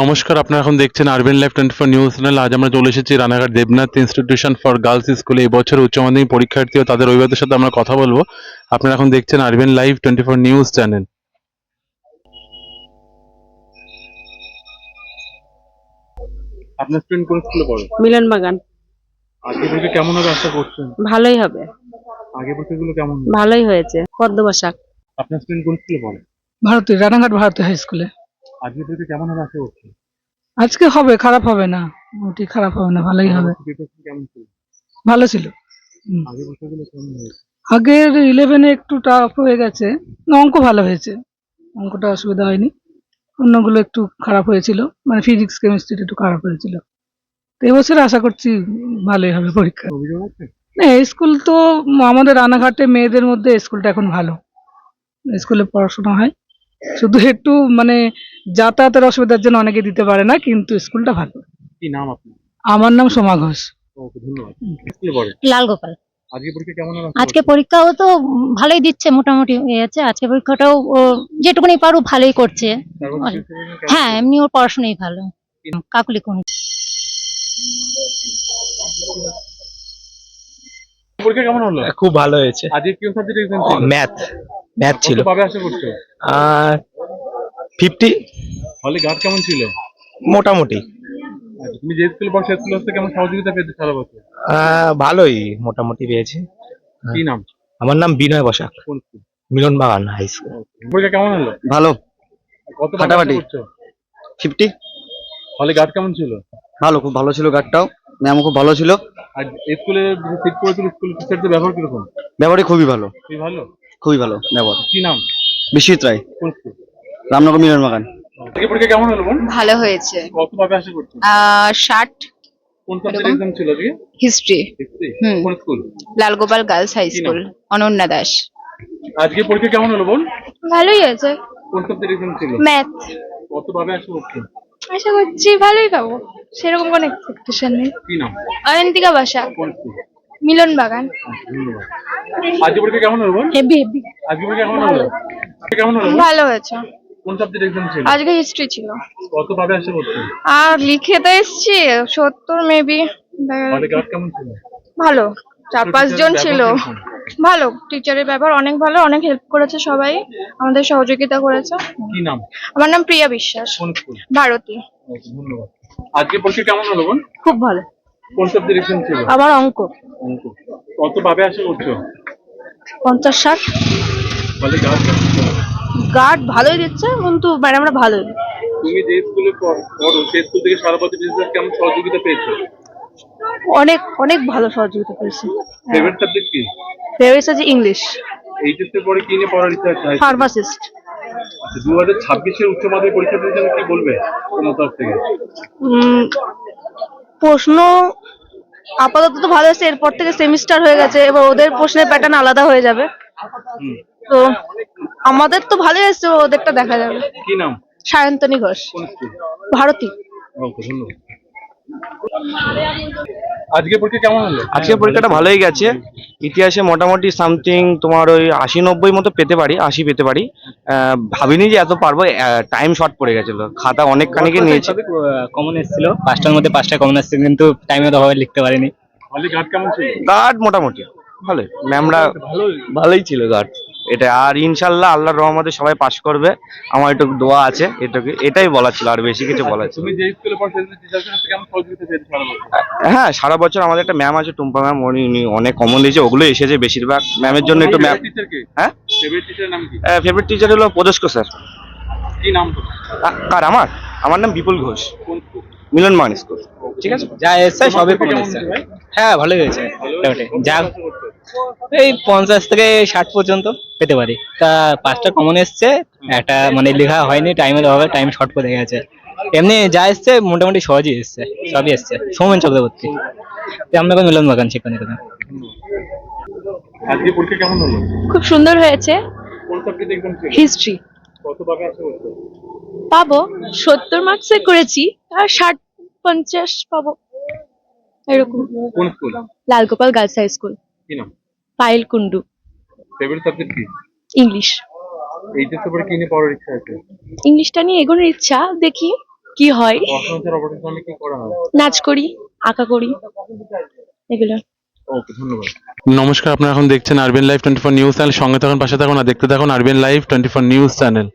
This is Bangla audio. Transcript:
নমস্কার আপনারা এখন দেখছেন urban life twenty four news channel আজ আমরা চলে এসেছি Ranaghat Debnath institution for girls স্কুলে এই বছর উচ্চ মাধ্যমিক পরীক্ষার্থী ও তাদের অভিভাবকদের সাথে আমরা কথা বলব। আপনারা এখন দেখছেন urban live twenty four news channel আপনার স্টুডেন্ট কোন স্কুলে পড়ে? মিলন বাগান। আগে থেকে কেমন হবে আশা করছেন? ভালোই হবে। আগে পরীক্ষাগুলো কেমন? ভালোই হয়েছে। পদ্ম বসাক আপনার স্টুডেন্ট কোন স্কুলে পড়ে? ভারতী রানাঘাট ভারতী হাই স্কুলে আজকে পরীক্ষা কেমন হবে আশা করছেন? আজকে হবে খারাপ হবে না। মোটামুটি খারাপ হবে না ভালোই হবে। কেমন ছিল? ভালো ছিল। হুম। আগে পরীক্ষাগুলো কেমন হয়েছে? আগের ইলেভেনে একটু টাফ হয়ে গেছে। না, অঙ্ক ভালো হয়েছে। অঙ্কটা অসুবিধা হয়নি। অন্যগুলো একটু খারাপ হয়েছিল। মানে ফিজিক্স কেমিস্ট্রিটা একটু খারাপ হয়েছিল। তো এবছর আশা করছি ভালোই হবে পরীক্ষা। অভিযোগ আছে? না স্কুল তো আমাদের রানাঘাটে মেয়েদের মধ্যে স্কুলটা এখন ভালো। স্কুলে পড়াশোনা হয়। শুধু একটু মানে যাতায়াতের অসুবিধার জন্য অনেকে দিতে পারে না কিন্তু স্কুলটা ভালো। কি নাম আপনার? আমার নাম সোমা ঘোষ। ওকে ধন্যবাদ। স্কুলে পড়ে? লাল গোপাল। আজকে পরীক্ষা কেমন হবে আজকে পরীক্ষাও তো ভালোই দিচ্ছে মোটামুটি আছে। আজকে পরীক্ষাটাও ও যেটুকুনি পারু ভালোই করছে। হ্যাঁ এমনি ওর পড়াশোনাই ভালো। কাকুলি কোন? পরীক্ষা কেমন হলো? খুব ভালো হয়েছে। আজকে কি সাবজেক্ট এক্সাম ছিল? ম্যাথ ম্যাথ ছিল। কত আশা করছ? হলে গাছ কেমন ছিল? মোটামুটি। আচ্ছা, তুমি যে স্কুলে পড়ছো স্কুল থেকে কেমন সহযোগিতা পেয়েছ সারা বছর আহ, ভালোই মোটামুটি পেয়েছি। কি নাম? আমার নাম বিনয় বসাক। কোন স্কুল মিলন বাগান হাই স্কুল পরীক্ষা কেমন হলো? ভালো। কত ফাটাফাটি। ফিফটি হলে গাছ কেমন ছিল? ভালো খুব ভালো ছিল গার্ডটাও ম্যামও খুব ভালো ছিল। আর স্কুলে সিট করেছিল স্কুল টিচারদের ব্যবহার কীরকম? ব্যবহারই খুবই ভালো। খুবই ভালো? খুবই ভালো ব্যবহার। কি নাম? বিশ্বজিৎ রায়। কোন স্কুল রামনগর মিলন বাগান পরীক্ষা কেমন হলো বোন? ভালো হয়েছে। কত পাবে আশা করছ? ষাট। কোন সাবজেক্ট এক্সাম ছিল আজকে? হিস্ট্রি। কোন school Lalgopal girls high school Ananya Das. আজকে পরীক্ষা কেমন হলো বোন? ভালোই হয়েছে। কোন সাবজেক্ট এক্সাম ছিল? ম্যাথ কত পাবে আশা করছ? আশা করছি ভালোই পাবো। সেরকম কোনো এক্সপেকটেশন নেই। কি নাম? অয়ন্তিকা বাসা। কোন স্কুল মিলন বাগান। আজকে পরীক্ষা কেমন হলো বোন? Heavy heavy. আজকে পরীক্ষা কেমন হলো? কেমন হলো ভালো হয়েছে। কোন সাবজেক্ট এক্সাম ছিল? আজকে হিস্ট্রি ছিল। কত পাবে আশা করছ আর লিখে তো এসছি সত্তর মেবি হলে গাছ কেমন ছিল? ভালো চার পাঁচ জন ছিল। ভালো টিচারের ব্যবহার অনেক ভালো অনেক হেল্প করেছে সবাই আমাদের সহযোগিতা করেছে। কি নাম? আমার নাম প্রিয়া বিশ্বাস। ভারতী। ধন্যবাদ। আজকে পরীক্ষা কেমন হলো বোন খুব ভালো। কোন সাবজেক্ট এক্সাম ছিল? আমার অঙ্ক। অঙ্ক। কত পাবে আশা করছ পঞ্চাশ ষাট। ছিল? গার্ড ভালোই দিচ্ছে কিন্তু ম্যাডামরা ভালোই। তুমি যে স্কুলে পড়ো সেই স্কুল থেকে সারা বছর বিশেষ কেমন সহযোগিতা পেয়েছ? অনেক অনেক ভালো সহযোগিতা করেছে ফেভারিট সাবজেক্ট কি? ফেভারিট আছে ইংলিশ এইচএস এর পরে কি নিয়ে পড়ার ইচ্ছা আছে? ফার্মাসিস্ট দু হাজার ছাব্বিশের উচ্চ মাধ্যমিক পরীক্ষা দিতে কি বলবে তোমার তরফ থেকে? প্রশ্ন আপাতত তো ভালো হয়েছে এরপর থেকে সেমিস্টার হয়ে গেছে এবার ওদের প্রশ্নের প্যাটার্ন আলাদা হয়ে যাবে। তো আমাদের তো ভালোই এসছে ওদেরটা দেখা যাবে। কি নাম? সায়ন্তনী ঘোষ। ভারতী। ওকে আজকে পরীক্ষা কেমন হলো? আজকে পরীক্ষাটা ভালোই গেছে। ইতিহাসে মোটামুটি সামথিং তোমার ওই আশি নব্বই মতো পেতে পারি আশি পেতে পারি। ভাবিনি যে এত পারব টাইম শর্ট পড়ে গেছিল। খাতা অনেক খানিকে নিয়েছে। কমন এসেছিল? পাঁচটার মধ্যে পাঁচটা কমন আসছে কিন্তু টাইমের অভাবে লিখতে পারিনি। গাছ কেমন ছিল? গার্ড মোটামুটি ভালোই। ম্যামরা ভালোই। ছিল গার্ড এটা আর ইনশাল্লাহ আল্লাহর রহমতে সবাই পাশ করবে। আমার একটু দোয়া আছে এটাকে এটাই বলার ছিল আর বেশি কিছু বলার ছিল হ্যাঁ সারা বছর আমাদের একটা ম্যাম আছে টুম্পা ম্যাম উনি উনি অনেক কমন দিয়েছে ওগুলো এসেছে বেশিরভাগ। ম্যামের জন্য একটু ম্যাম টিচার হ্যাঁ? ফেভারিট টিচার নাম কি? ফেভারিট হলো পদস্ক স্যার। কি নাম কার আমার? আমার নাম বিপুল ঘোষ। মিলন মান স্কুল। ঠিক আছে? যা এসছে সবই কমন এসছে। হ্যাঁ ভালোই হয়েছে। যা এই পঞ্চাশ থেকে ষাট পর্যন্ত পেতে পারি। তা পাঁচটা কমন এসছে একটা মানে লেখা হয়নি টাইমের অভাবে টাইম শর্ট করে গেছে। এমনি যা এসছে মোটামুটি সহজই এসছে সবই এসছে সৌমেন চক্রবর্তী। তো আমরা এখন মিলন বাগান আজকে পরীক্ষা কেমন হলো? খুব সুন্দর হয়েছে। কোন সাবজেক্ট এক্সাম ছিল হিস্ট্রি কত পাবে আশা করছ পাবো সত্তর মার্কসের করেছি আর ষাট পঞ্চাশ পাবো। এরকম। কোন school Lalgopal girls high school. কি নাম? পাইল কুন্ডু ফেভারিট সাবজেক্ট কি? ইংলিশ। এইচএস এর পরে কি নিয়ে পড়ার ইচ্ছা আছে? ইংলিশটা নিয়ে এগোনোর ইচ্ছা দেখি কি হয়। কি করা হয়? নাচ করি আঁকা করি এগুলো। ওকে ধন্যবাদ। নমস্কার আপনারা এখন দেখছেন RBN live twenty four news channel সঙ্গে থাকুন পাশে থাকুন আর দেখতে থাকুন RBN live twenty four news channel